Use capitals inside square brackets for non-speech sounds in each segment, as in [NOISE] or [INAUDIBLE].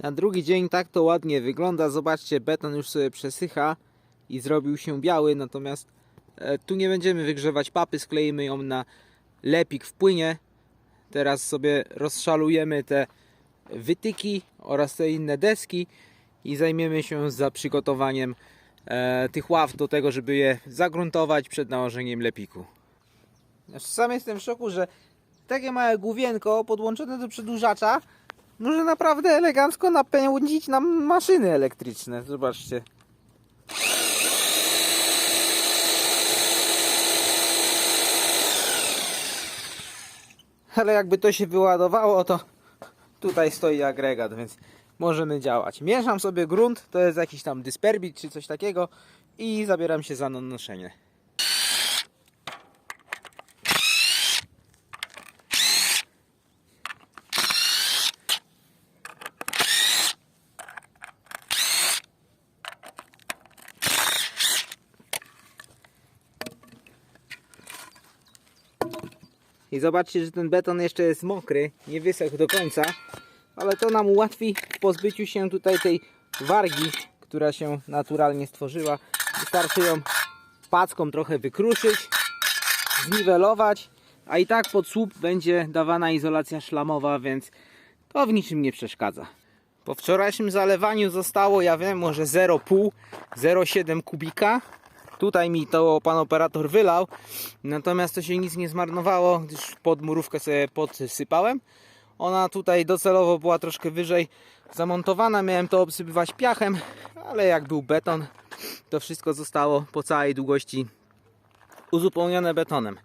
Na drugi dzień tak to ładnie wygląda. Zobaczcie, beton już sobie przesycha i zrobił się biały, natomiast e, tu nie będziemy wygrzewać papy, skleimy ją na lepik w płynie. Teraz sobie rozszalujemy te wytyki oraz te inne deski i zajmiemy się za przygotowaniem e, tych ław do tego, żeby je zagruntować przed nałożeniem lepiku. Znaczy, Sam jestem w szoku, że takie małe główienko podłączone do przedłużacza może naprawdę elegancko napędzić nam maszyny elektryczne. Zobaczcie. Ale jakby to się wyładowało, to tutaj stoi agregat, więc możemy działać. Mieszam sobie grunt, to jest jakiś tam dysperbit czy coś takiego i zabieram się za nanoszenie. I zobaczcie, że ten beton jeszcze jest mokry, nie wysechł do końca, ale to nam ułatwi w pozbyciu się tutaj tej wargi, która się naturalnie stworzyła. Wystarczy ją packą trochę wykruszyć, zniwelować, a i tak pod słup będzie dawana izolacja szlamowa, więc to w niczym nie przeszkadza. Po wczorajszym zalewaniu zostało, ja wiem, może 0,5, 0,7 kubika. Tutaj mi to pan operator wylał, natomiast to się nic nie zmarnowało, gdyż pod murówkę sobie podsypałem. Ona tutaj docelowo była troszkę wyżej zamontowana, miałem to obsypywać piachem, ale jak był beton, to wszystko zostało po całej długości uzupełnione betonem.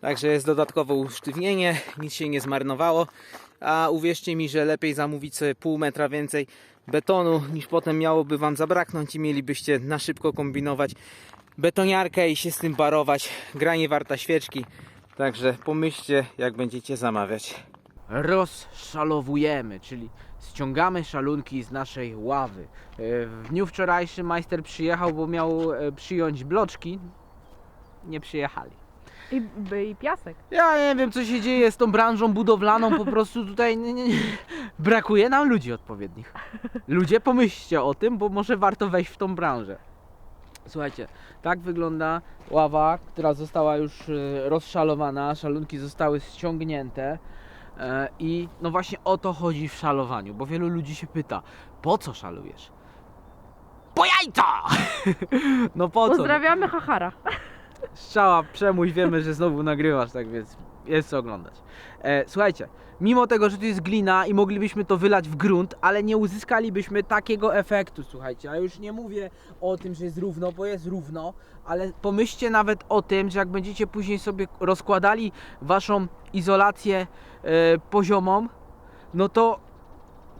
Także jest dodatkowe usztywnienie, nic się nie zmarnowało. A uwierzcie mi, że lepiej zamówić sobie pół metra więcej betonu, niż potem miałoby Wam zabraknąć i mielibyście na szybko kombinować betoniarkę i się z tym barować. Granie warta świeczki. Także pomyślcie, jak będziecie zamawiać. rozszalowujemy, czyli ściągamy szalunki z naszej ławy. E, W dniu wczorajszym majster przyjechał, bo miał e, przyjąć bloczki. Nie przyjechali. I, I piasek. Ja nie wiem, co się dzieje z tą branżą budowlaną, po prostu tutaj nie, nie, nie. brakuje nam ludzi odpowiednich. Ludzie, pomyślcie o tym, bo może warto wejść w tą branżę. Słuchajcie, tak wygląda ława, która została już e, rozszalowana, szalunki zostały ściągnięte. E, I no właśnie o to chodzi w szalowaniu, bo wielu ludzi się pyta, po co szalujesz? Po jajca! [LAUGHS] no po co? Pozdrawiamy Hachara. Strzała, przemuś, wiemy, że znowu nagrywasz, tak więc jest co oglądać. E, słuchajcie, mimo tego, że tu jest glina i moglibyśmy to wylać w grunt, ale nie uzyskalibyśmy takiego efektu, słuchajcie. A już nie mówię o tym, że jest równo, bo jest równo, ale pomyślcie nawet o tym, że jak będziecie później sobie rozkładali waszą izolację e, poziomą, no to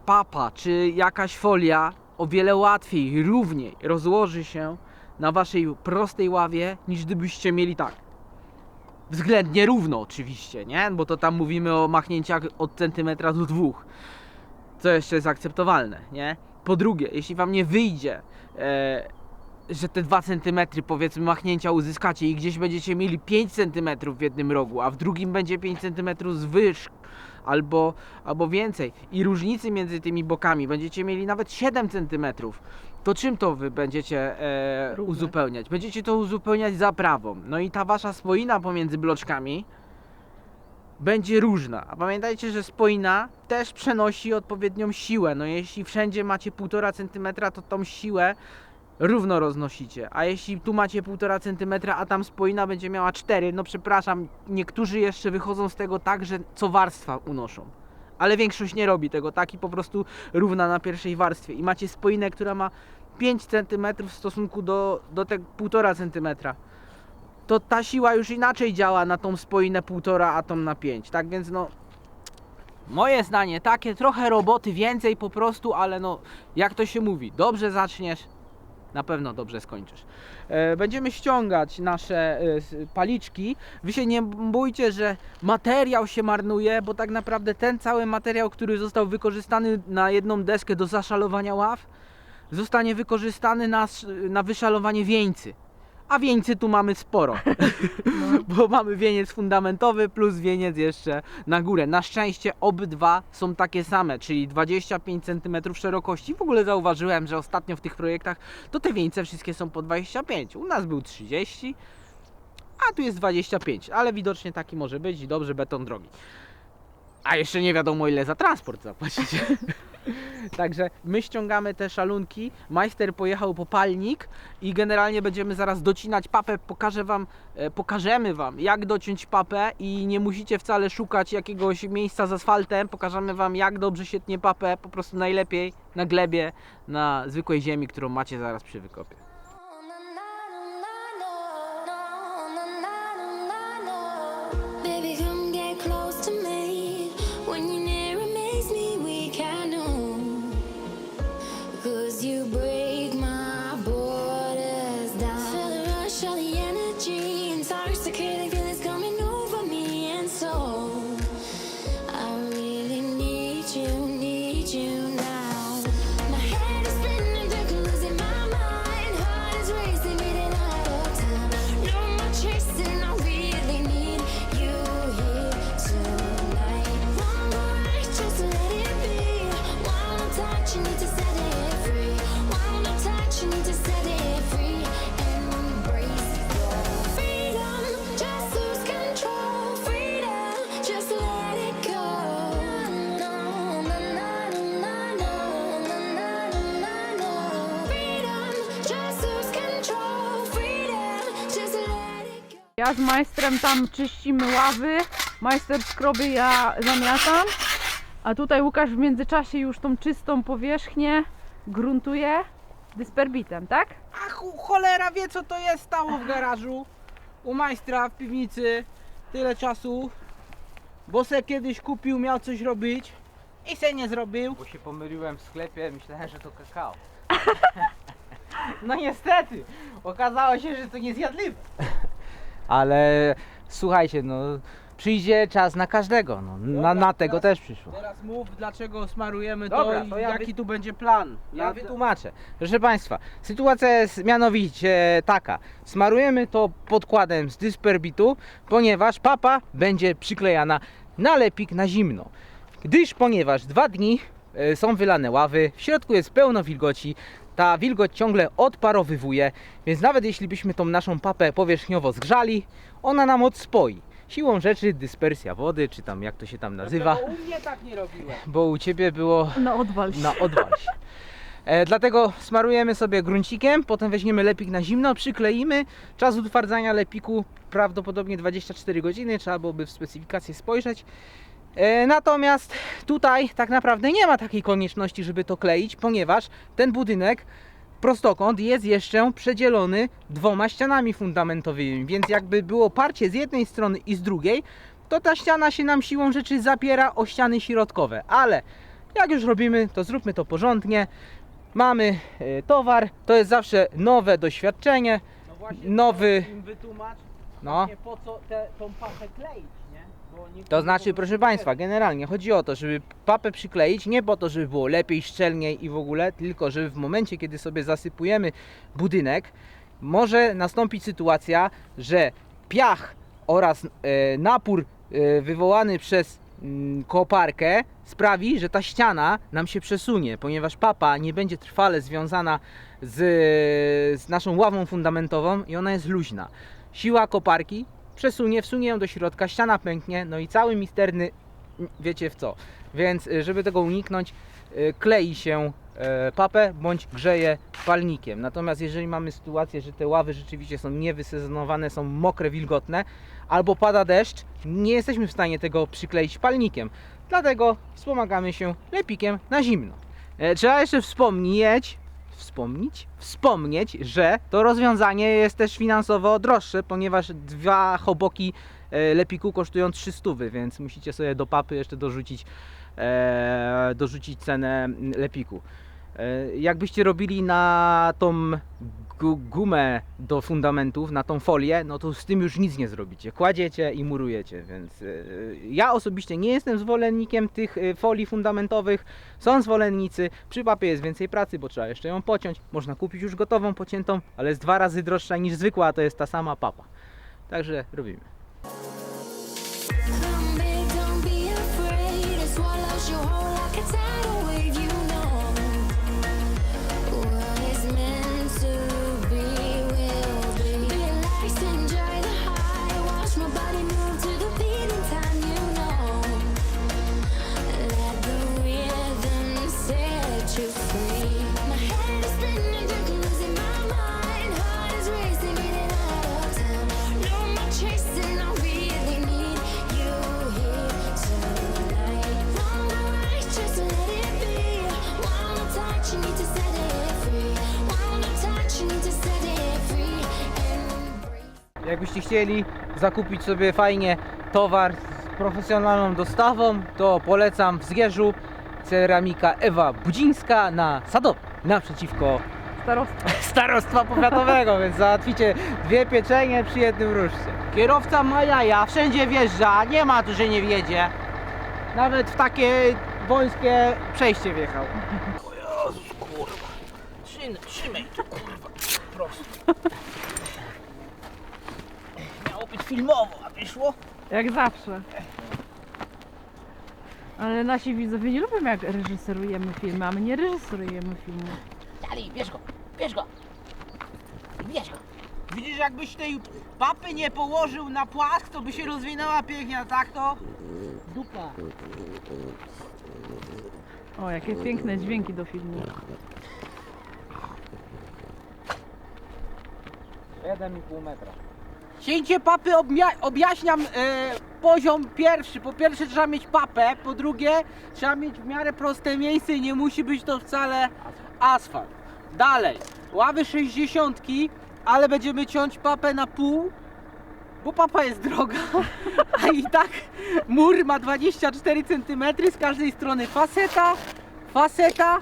papa czy jakaś folia o wiele łatwiej, równiej rozłoży się na waszej prostej ławie, niż gdybyście mieli tak. Względnie równo oczywiście, nie? Bo to tam mówimy o machnięciach od centymetra do dwóch. Co jeszcze jest akceptowalne, nie? Po drugie, jeśli wam nie wyjdzie, e, że te 2 cm powiedzmy machnięcia uzyskacie i gdzieś będziecie mieli 5 cm w jednym rogu, a w drugim będzie 5 cm zwyż albo, albo więcej i różnicy między tymi bokami będziecie mieli nawet 7 cm, to czym to wy będziecie e, Równe. uzupełniać? Będziecie to uzupełniać zaprawą. No i ta wasza spoina pomiędzy bloczkami będzie różna. A pamiętajcie, że spoina też przenosi odpowiednią siłę. No jeśli wszędzie macie 1,5 cm, to tą siłę równo roznosicie. A jeśli tu macie 1,5 cm, a tam spoina będzie miała 4, no przepraszam, niektórzy jeszcze wychodzą z tego tak, że co warstwa unoszą. Ale większość nie robi tego tak po prostu równa na pierwszej warstwie. I macie spoinę, która ma 5 cm w stosunku do, do tego 1,5 cm. To ta siła już inaczej działa na tą spoinę 1,5, a tą na 5. Tak więc no. Moje zdanie, takie trochę roboty więcej po prostu, ale no, jak to się mówi, dobrze zaczniesz, na pewno dobrze skończysz. E, będziemy ściągać nasze e, paliczki. Wy się nie bójcie, że materiał się marnuje, bo tak naprawdę ten cały materiał, który został wykorzystany na jedną deskę do zaszalowania ław, zostanie wykorzystany na, na wyszalowanie wieńcy. A wieńcy tu mamy sporo. [LAUGHS] [LAUGHS] Bo mamy wieniec fundamentowy plus wieniec jeszcze na górę. Na szczęście obydwa są takie same, czyli 25 cm szerokości. W ogóle zauważyłem, że ostatnio w tych projektach to te wieńce wszystkie są po 25. U nas był 30, a tu jest 25, ale widocznie taki może być. Dobrze, beton drogi. A jeszcze nie wiadomo ile za transport zapłacicie. [LAUGHS] Także my ściągamy te szalunki. Majster pojechał po palnik i generalnie będziemy zaraz docinać papę. Pokażę wam, e, pokażemy wam jak dociąć papę i nie musicie wcale szukać jakiegoś miejsca z asfaltem. Pokażemy wam jak dobrze się tnie papę, po prostu najlepiej na glebie, na zwykłej ziemi, którą macie zaraz przy wykopie. Ja z majstrem tam czyścimy ławy, majster skroby, ja zamiatam, a tutaj Łukasz w międzyczasie już tą czystą powierzchnię gruntuje dysperbitem, tak? Ach, cholera wie co to jest stało w garażu. U majstra w piwnicy. Tyle czasu. Bo se kiedyś kupił, miał coś robić i se nie zrobił. Bo się pomyliłem w sklepie, myślałem, że to kakao. [LAUGHS] no niestety. Okazało się, że to niezjadliwe Ale słuchajcie, no przyjdzie czas na każdego. No, na, na tego teraz- też przyszło. teraz mów dlaczego smarujemy Dobra, to i to ja jaki wy- tu będzie plan Ja wytłumaczę. Proszę Państwa, sytuacja jest mianowicie taka. Smarujemy to podkładem z dysperbitu, ponieważ papa będzie przyklejana na lepik na zimno. Gdyż ponieważ dwa dni e, są wylane ławy, w środku jest pełno wilgoci, ta wilgoć ciągle odparowywuje, więc nawet jeśli byśmy tą naszą papę powierzchniowo zgrzali, ona nam odspoi. Siłą rzeczy dyspersja wody, czy tam jak to się tam nazywa, u mnie tak nie robiłem bo u Ciebie było No odwal się. na odwal się. E, dlatego smarujemy sobie gruncikiem, potem weźmiemy lepik na zimno, przykleimy. Czas utwardzania lepiku prawdopodobnie 24 godziny, trzeba byłoby w specyfikację spojrzeć. E, natomiast tutaj tak naprawdę nie ma takiej konieczności, żeby to kleić, ponieważ ten budynek prostokąt jest jeszcze przedzielony dwoma ścianami fundamentowymi, więc jakby było parcie z jednej strony i z drugiej, to ta ściana się nam siłą rzeczy zapiera o ściany środkowe, ale jak już robimy, to zróbmy to porządnie. Mamy e, towar, to jest zawsze nowe doświadczenie. no Nowy- wytłumacz No. po co te, tą papę kleić To znaczy, proszę Państwa, generalnie chodzi o to, żeby papę przykleić, nie po to, żeby było lepiej, szczelniej i w ogóle, tylko żeby w momencie, kiedy sobie zasypujemy budynek, może nastąpić sytuacja, że piach oraz e, napór e, wywołany przez mm, koparkę sprawi, że ta ściana nam się przesunie, ponieważ papa nie będzie trwale związana z, z naszą ławą fundamentową i ona jest luźna. Siła koparki przesunie, wsunie ją do środka, ściana pęknie, no i cały misterny wiecie w co. Więc y, żeby tego uniknąć, y, klei się e, papę bądź grzeje palnikiem. Natomiast jeżeli mamy sytuację, że te ławy rzeczywiście są niewysezonowane, są mokre, wilgotne, albo pada deszcz, nie jesteśmy w stanie tego przykleić palnikiem. Dlatego wspomagamy się lepikiem na zimno. E, Trzeba jeszcze wspomnieć, wspomnieć, wspomnieć, że to rozwiązanie jest też finansowo droższe, ponieważ dwa choboki e, lepiku kosztują 300, więc musicie sobie do papy jeszcze dorzucić, e, dorzucić cenę lepiku. E, jakbyście robili na tą gumę do fundamentów na tą folię, no to z tym już nic nie zrobicie. Kładziecie i murujecie, więc yy, ja osobiście nie jestem zwolennikiem tych yy, folii fundamentowych. Są zwolennicy, przy papie jest więcej pracy, bo trzeba jeszcze ją pociąć. Można kupić już gotową, pociętą, ale jest dwa razy droższa niż zwykła, a to jest ta sama papa. Także robimy. Chcieli zakupić sobie fajnie towar z profesjonalną dostawą, to polecam w Zgierzu ceramika Ewa Budzińska na Sadowie, naprzeciwko Starostwo. [LAUGHS] starostwa powiatowego, więc załatwicie dwie pieczenie przy jednym różce. Kierowca ma jaja, wszędzie wjeżdża, nie ma tu, że nie wjedzie. Nawet w takie wąskie przejście wjechał. O Jezus, kurwa. Trzymaj, trzymaj tu, kurwa, prosto. [LAUGHS] Filmowo, a wyszło? Jak zawsze. Ale nasi widzowie nie lubią jak reżyserujemy filmy, a my nie reżyserujemy filmu. Dalej, bierz go, bierz go. Bierz go. Widzisz, jakbyś tej papy nie położył na płask, to by się rozwinęła pięknie, tak to... Dupa. O, jakie piękne dźwięki do filmu. 1,5 metra. Cięcie papy objaśniam e, poziom pierwszy. Po pierwsze trzeba mieć papę, po drugie trzeba mieć w miarę proste miejsce i nie musi być to wcale asfalt. Dalej, ławy 60, ale będziemy ciąć papę na pół, bo papa jest droga, [LAUGHS] a i tak mur ma 24 cm z każdej strony faseta, faseta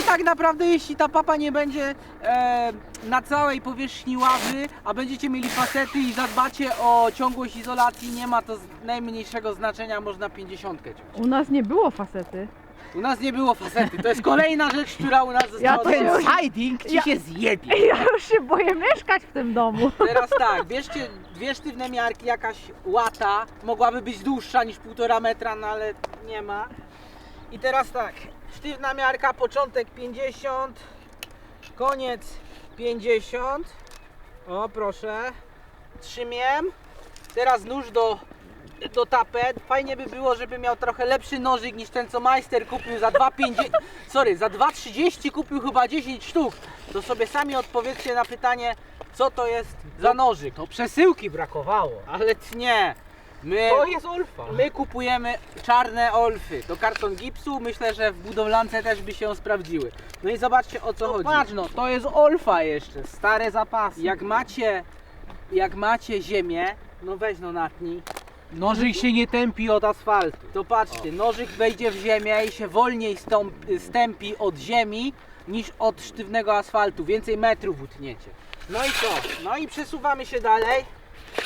i tak naprawdę jeśli ta papa nie będzie e, na całej powierzchni ławy, a będziecie mieli fasety i zadbacie o ciągłość izolacji, nie ma to z najmniejszego znaczenia, można 50 ciąć. U nas nie było facety. U nas nie było fasety, to jest kolejna rzecz, która u nas została. Ja to Ten już- siding ci ja- się zjebie. [LAUGHS] Ja już się boję mieszkać w tym domu. [LAUGHS] Teraz tak, bierzcie dwie sztywne miarki, jakaś łata, mogłaby być dłuższa niż półtora metra, no ale nie ma. I teraz tak, sztywna miarka, początek 50, koniec 50. O proszę, trzymiem. Teraz nóż do, do tapet. Fajnie by było, żeby miał trochę lepszy nożyk niż ten co majster kupił za 2,50. Sorry, za 2,30 kupił chyba 10 sztuk. To sobie sami odpowiedzcie na pytanie, co to jest za nożyk. To przesyłki brakowało. Ale nie. My, To jest olfa. my kupujemy czarne olfy. To karton gipsu. Myślę, że w budowlance też by się sprawdziły. No i zobaczcie o co No chodzi. patrz no, to jest olfa jeszcze, stare zapasy. Jak macie, jak macie ziemię, no weź no natnij. Nożyk się nie tępi od asfaltu. To patrzcie, nożyk wejdzie w ziemię i się wolniej stąp, stępi od ziemi niż od sztywnego asfaltu. Więcej metrów utniecie. No i co? No i przesuwamy się dalej.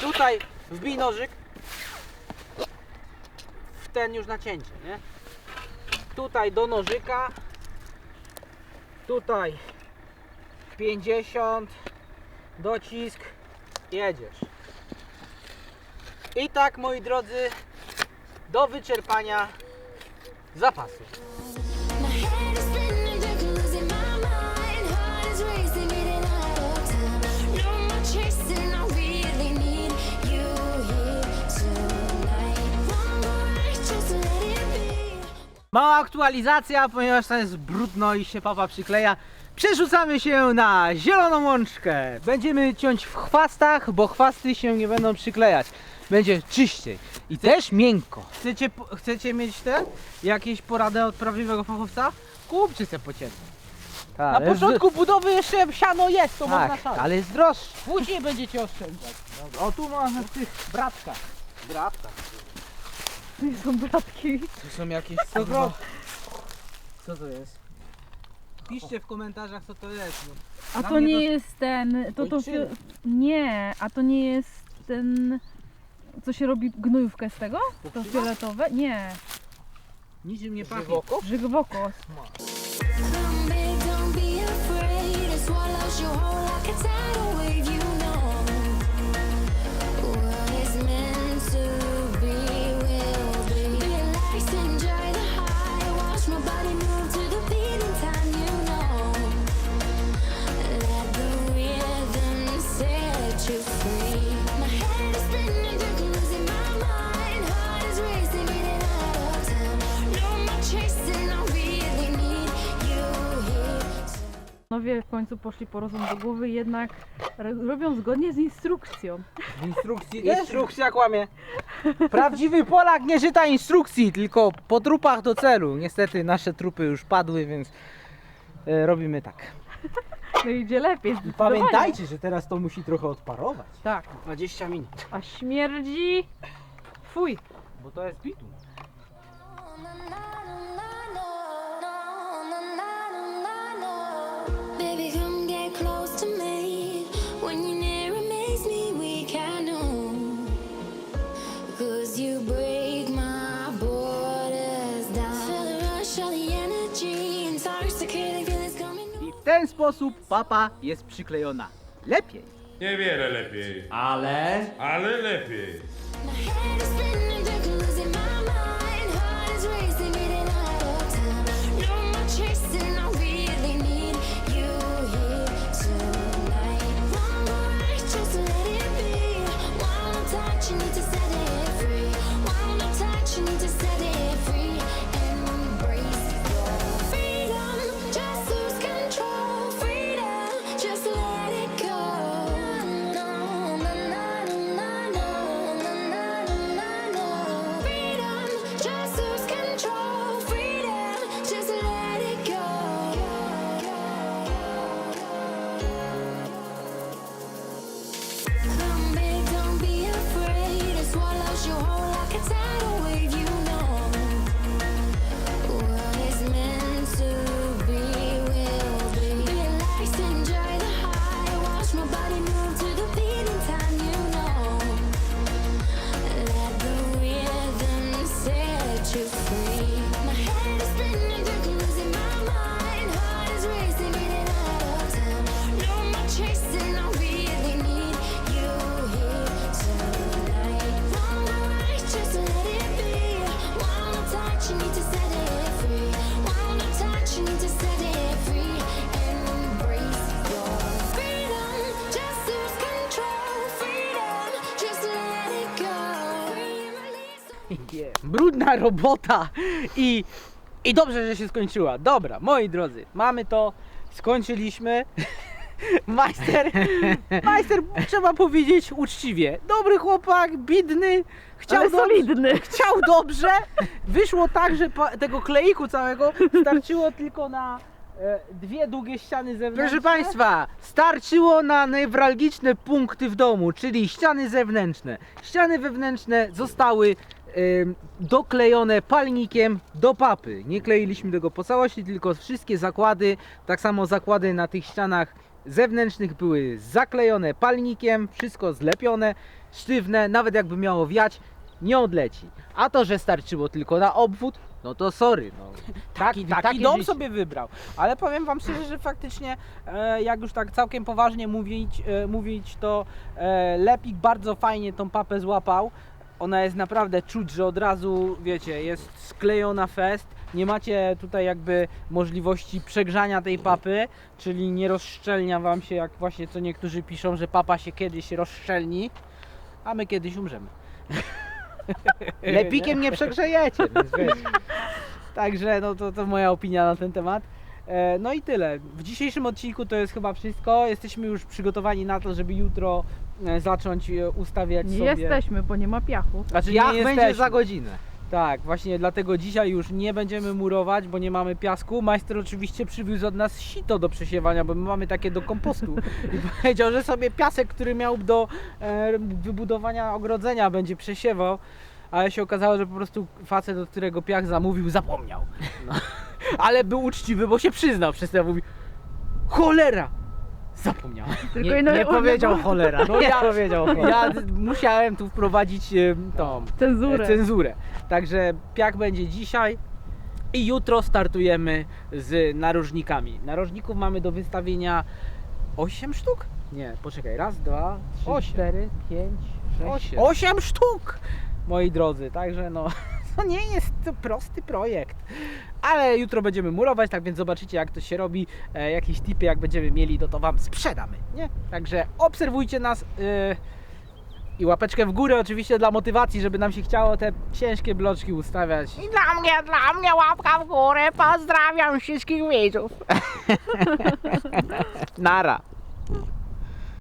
Tutaj wbij nożyk. Ten już nacięcie, nie? Tutaj do nożyka. Tutaj 50. Docisk. Jedziesz. I tak moi drodzy do wyczerpania zapasu. Mała aktualizacja, ponieważ tam jest brudno i się papa przykleja. Przerzucamy się na zieloną łączkę. Będziemy ciąć w chwastach, bo chwasty się nie będą przyklejać. Będzie czyściej i też miękko. Chcecie, chcecie mieć te jakieś porady od prawdziwego fachowca? Kupcie se pocięte. Na początku budowy jeszcze siano jest, to można tak, szaleć. ale jest droższe. Później będziecie oszczędzać. O tu można w tych bratkach. Brata. To są bratki. Tu są jakieś... Co Co to jest? Piszcie w komentarzach co to jest. A Dla to mnie nie to- jest ten. To, to Ojczyna. Nie, a to nie jest ten. Co się robi gnojówkę z tego? To Pokrzywa? fioletowe? Nie. Niczym nie pachnie. Żywoko? Żywokos. Come big, don't be afraid. It swallows you whole like a tidal Panowie w końcu poszli po rozum do głowy, jednak ro- robią zgodnie z instrukcją. W instrukcji Instrukcja kłamie. [LAUGHS] Prawdziwy Polak nie czyta instrukcji, tylko po trupach do celu. Niestety nasze trupy już padły, więc e, robimy tak. No idzie lepiej. zdecydowanie. Pamiętajcie, że teraz to musi trochę odparować. Tak. 20 minut. A śmierdzi. Fuj. Bo to jest bitum. I w ten sposób papa jest przyklejona. Lepiej. Niewiele lepiej, Ale ale lepiej. Robota i, i dobrze, że się skończyła. Dobra, moi drodzy, mamy to, skończyliśmy. [LAUGHS] Majster, majster, trzeba powiedzieć uczciwie, dobry chłopak, bidny, chciał Ale dobrze, solidny. [LAUGHS] chciał dobrze. Wyszło tak, że pa- tego kleiku całego starczyło tylko na e, dwie długie ściany zewnętrzne. Proszę Państwa, starczyło na newralgiczne punkty w domu, czyli ściany zewnętrzne. Ściany wewnętrzne zostały doklejone palnikiem do papy. Nie kleiliśmy tego po całości, tylko wszystkie zakłady, tak samo zakłady na tych ścianach zewnętrznych były zaklejone palnikiem, wszystko zlepione, sztywne, nawet jakby miało wiać, nie odleci. A to, że starczyło tylko na obwód, no to sorry. No. [LAUGHS] Taki, taki takie dom życie. sobie wybrał. Ale powiem wam szczerze, że faktycznie e, jak już tak całkiem poważnie mówić, e, mówić to e, Lepik bardzo fajnie tą papę złapał. Ona jest naprawdę czuć, że od razu, wiecie, jest sklejona fest. Nie macie tutaj jakby możliwości przegrzania tej papy, czyli nie rozszczelnia wam się, jak właśnie co niektórzy piszą, że papa się kiedyś rozszczelni, a my kiedyś umrzemy. Lepikiem nie przegrzejecie, więc. Także no to, to moja opinia na ten temat. E, No i tyle. W dzisiejszym odcinku to jest chyba wszystko. Jesteśmy już przygotowani na to, żeby jutro e, zacząć e, ustawiać Nie sobie. jesteśmy, bo nie ma piachu. Znaczy, Jak nie będzie za godzinę. Tak, właśnie dlatego dzisiaj już nie będziemy murować, bo nie mamy piasku. Majster oczywiście przywiózł od nas sito do przesiewania, bo my mamy takie do kompostu. [LAUGHS] I powiedział, że sobie piasek, który miał do e, wybudowania ogrodzenia będzie przesiewał. Ale się okazało, że po prostu facet, od którego piach zamówił, zapomniał. No. [LAUGHS] Ale był uczciwy, bo się przyznał przez to mówi Cholera! Zapomniałem. [LAUGHS] Tylko Nie, no, nie powiedział cholera. No nie ja- powiedział cholera. Ja musiałem tu wprowadzić tą Cenzurę. e, cenzurę. Także piak będzie dzisiaj i jutro startujemy z narożnikami. Narożników mamy do wystawienia 8 sztuk? Nie, poczekaj, raz, dwa, trzy, Osiem. cztery, pięć, sześć, Osiem. osiem sztuk! Moi drodzy, także no, [LAUGHS] to nie jest to prosty projekt. Ale jutro będziemy murować, tak więc zobaczycie jak to się robi, e, jakieś tipy jak będziemy mieli, to to Wam sprzedamy, nie? Także obserwujcie nas e, i łapeczkę w górę oczywiście dla motywacji, żeby nam się chciało te ciężkie bloczki ustawiać. I dla mnie, dla mnie łapka w górę. Pozdrawiam wszystkich widzów. [LAUGHS] Nara.